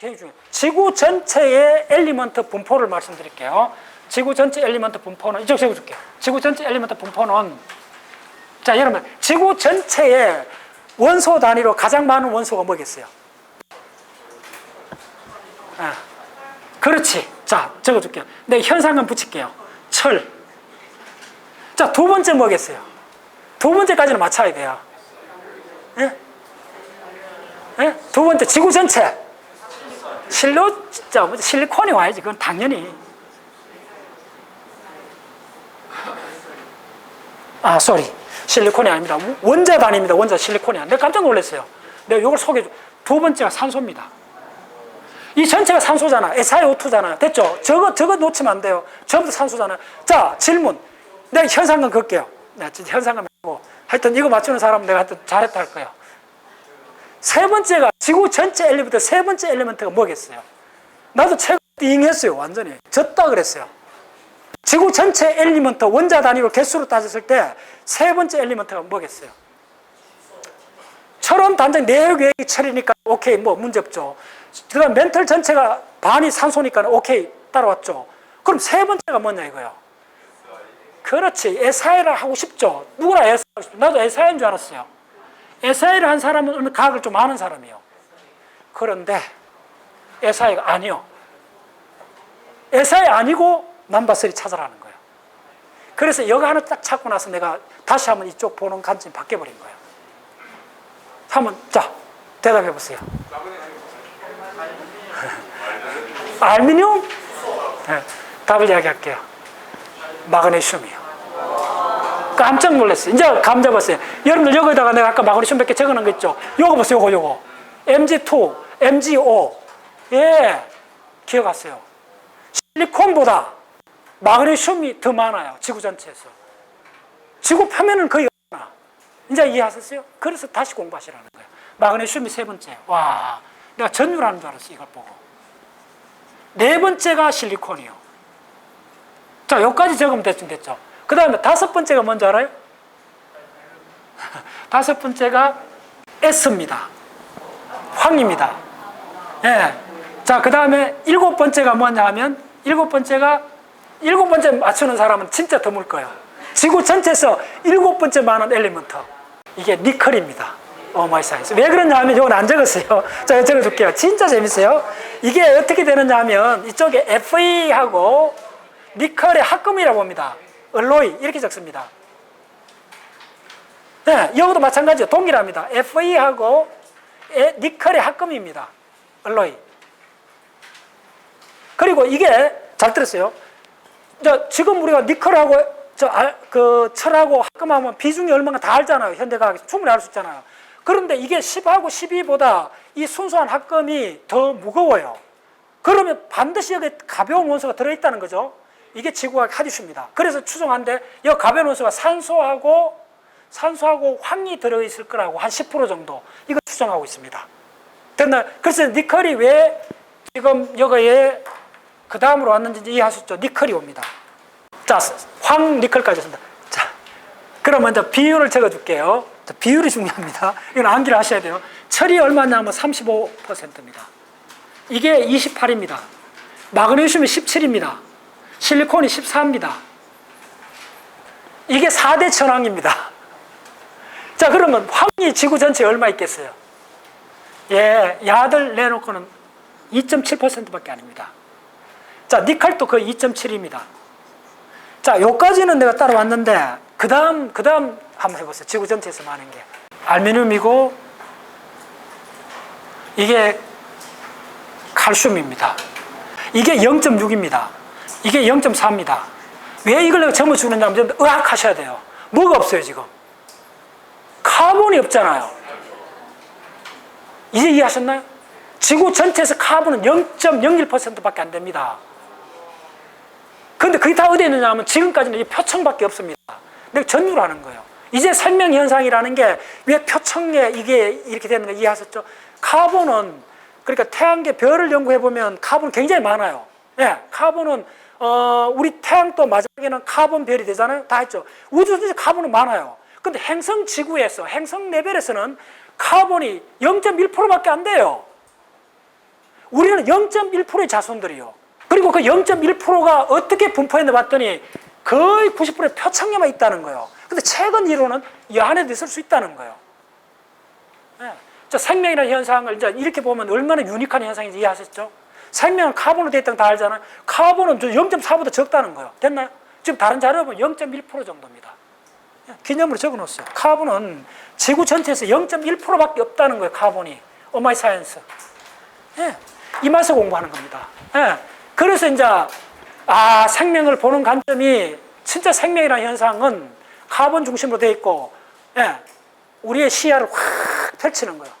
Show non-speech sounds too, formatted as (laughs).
굉장히 중요해요. 지구 전체의 엘리먼트 분포를 말씀드릴게요. 지구 전체 엘리먼트 분포는 이쪽 적어줄게요. 지구 전체 엘리먼트 분포는 자 여러분 지구 전체의 원소 단위로 가장 많은 원소가 뭐겠어요? 아, 그렇지. 자 적어줄게요. 네 현상금 붙일게요. 철. 자두 번째 뭐겠어요? 두 번째까지는 맞춰야 돼요. 예? 예? 두 번째 지구 전체. 실로 진짜 뭐 실리콘이 와야지. 그건 당연히. 아, 쏘리. 실리콘이 아닙니다. 원자 단위입니다. 원자 실리콘이 아니라. 내가 깜짝 놀랐어요. 내가 이걸 소개해 줘. 두 번째가 산소입니다. 이 전체가 산소잖아. SiO2잖아. 됐죠? 저거, 저거 놓치면 안 돼요. 전부 다 산소잖아. 자, 질문. 내가 현상금 걸게요. 현상금 하고. 하여튼 이거 맞추는 사람은 내가 하여튼 잘했다 할 거예요. 세 번째가 지구 전체 엘리먼트 세 번째 엘리먼트가 뭐겠어요? 나도 최고 띵했어요. 완전히. 졌다 그랬어요. 지구 전체 엘리먼트 원자 단위로 개수로 따졌을 때 세 번째 엘리먼트가 뭐겠어요? 철원 단정 내역이 철이니까 오케이 뭐 문제 없죠. 그다음 멘털 전체가 반이 산소니까 오케이 따라왔죠. 그럼 세 번째가 뭐냐 이거요. 그렇지 SI를 하고 싶죠. 누구나 싶죠. 나도 SI인 줄 알았어요. SI를 한 사람은 과학을 좀 아는 사람이에요. 그런데 SI가 아니요. SI 아니고 넘버3 찾아라는 거예요. 그래서 여기 하나 딱 찾고 나서 내가 다시 한번 이쪽 보는 관점이 바뀌어버린 거예요. 한번 자 대답해 보세요. (laughs) 알미늄? 네, 답을 이야기할게요. 마그네슘이요. 깜짝 놀랐어요. 이제 감 잡았어요. 여러분들 여기다가 내가 아까 마그네슘 몇 개 적어놓은 거 있죠? 요거 보세요, 요거, 요거. MG2, MgO. 예, 기억하세요. 실리콘보다 마그네슘이 더 많아요. 지구 전체에서. 지구 표면은 거의 없나. 이제 이해하셨어요? 그래서 다시 공부하시라는 거예요. 마그네슘이 세 번째. 와, 내가 전율하는 줄 알았어요, 이걸 보고. 네 번째가 실리콘이요. 자, 여기까지 적으면 대충 됐죠. 그 다음에 다섯 번째가 뭔지 알아요? (laughs) 다섯 번째가 S입니다. 황입니다. 예. 자, 그 다음에 일곱 번째가 뭐냐 하면, 일곱 번째가, 일곱 번째 맞추는 사람은 진짜 드물 거예요. 지구 전체에서 일곱 번째 많은 엘리먼트. 이게 니켈입니다. 어마이 사이언스. 왜 그러냐 하면 이건 안 적었어요. (laughs) 자, 적어줄게요. 진짜 재밌어요. 이게 어떻게 되느냐 하면 이쪽에 FE하고 니켈의 합금이라고 봅니다. 얼로이 이렇게 적습니다. 네, 여기도 마찬가지요. 동일합니다. FE하고 니켈의 합금입니다. 얼로이. 그리고 이게 잘 들었어요. 저 지금 우리가 니켈하고 저그 철하고 합금하면 비중이 얼마나 다 알잖아요. 현대과학에서 충분히 알 수 있잖아요. 그런데 이게 10하고 12보다 이 순수한 합금이 더 무거워요. 그러면 반드시 여기 가벼운 원소가 들어있다는 거죠. 이게 지구과학 하디슈입니다. 그래서 추정한데 이 가벼운 원소가 산소하고 산소하고 황이 들어있을 거라고 한 10% 정도 이거 추정하고 있습니다. 됐나? 그래서 니켈이 왜 지금 여기에 그 다음으로 왔는지 이해하셨죠? 니켈이 옵니다. 자, 황 니켈까지 쓴다. 자, 그럼 먼저 비율을 적어줄게요. 자, 비율이 중요합니다. 이건 암기를 하셔야 돼요. 철이 얼마냐면 35%입니다. 이게 28입니다. 마그네슘이 17입니다. 실리콘이 14입니다. 이게 4대 천왕입니다. 자, 그러면 황이 지구 전체에 얼마 있겠어요? 예, 야들 내놓고는 2.7%밖에 아닙니다. 자, 니켈도 거의 2.7입니다. 자, 요까지는 내가 따라왔는데, 그 다음, 그 다음 한번 해보세요. 지구 전체에서 많은 게. 알미늄이고, 이게 칼슘입니다. 이게 0.6입니다. 이게 0.4입니다. 왜 이걸 내가 점을 주느냐 하면 의학하셔야 돼요. 뭐가 없어요, 지금? 카본이 없잖아요. 이제 이해하셨나요? 지구 전체에서 카본은 0.01%밖에 안 됩니다. 근데 그게 다 어디 있느냐 하면 지금까지는 이 표층밖에 없습니다. 내가 전율 하는 거예요. 이제 설명 현상이라는 게 왜 표층에 이게 이렇게 되는 거 이해하셨죠? 카본은 그러니까 태양계 별을 연구해 보면 카본 굉장히 많아요. 예, 카본은 어, 우리 태양도 마지막에는 카본 별이 되잖아요. 다 했죠. 우주 전체 카본은 많아요. 근데 행성 지구에서 행성 레벨에서는 카본이 0.1%밖에 안 돼요. 우리는 0.1%의 자손들이요. 그리고 그 0.1%가 어떻게 분포했나 봤더니 거의 90%의 표창력만 있다는 거예요. 근데 최근 이론은 이 안에도 있을 수 있다는 거예요. 예. 자, 생명이라는 현상을 이제 이렇게 보면 얼마나 유니크한 현상인지 이해하셨죠? 생명은 카본으로 되어 있다는 거 다 알잖아요. 카본은 0.4보다 적다는 거예요. 됐나요? 지금 다른 자료 보면 0.1% 정도입니다. 예, 기념으로 적어 놓았어요. 카본은 지구 전체에서 0.1%밖에 없다는 거예요. 카본이. 오마이 사이언스. 예. 이 맛을 공부하는 겁니다. 예. 그래서 이제 아 생명을 보는 관점이 진짜 생명이라는 현상은 카본 중심으로 되어 있고 예. 우리의 시야를 확 펼치는 거예요.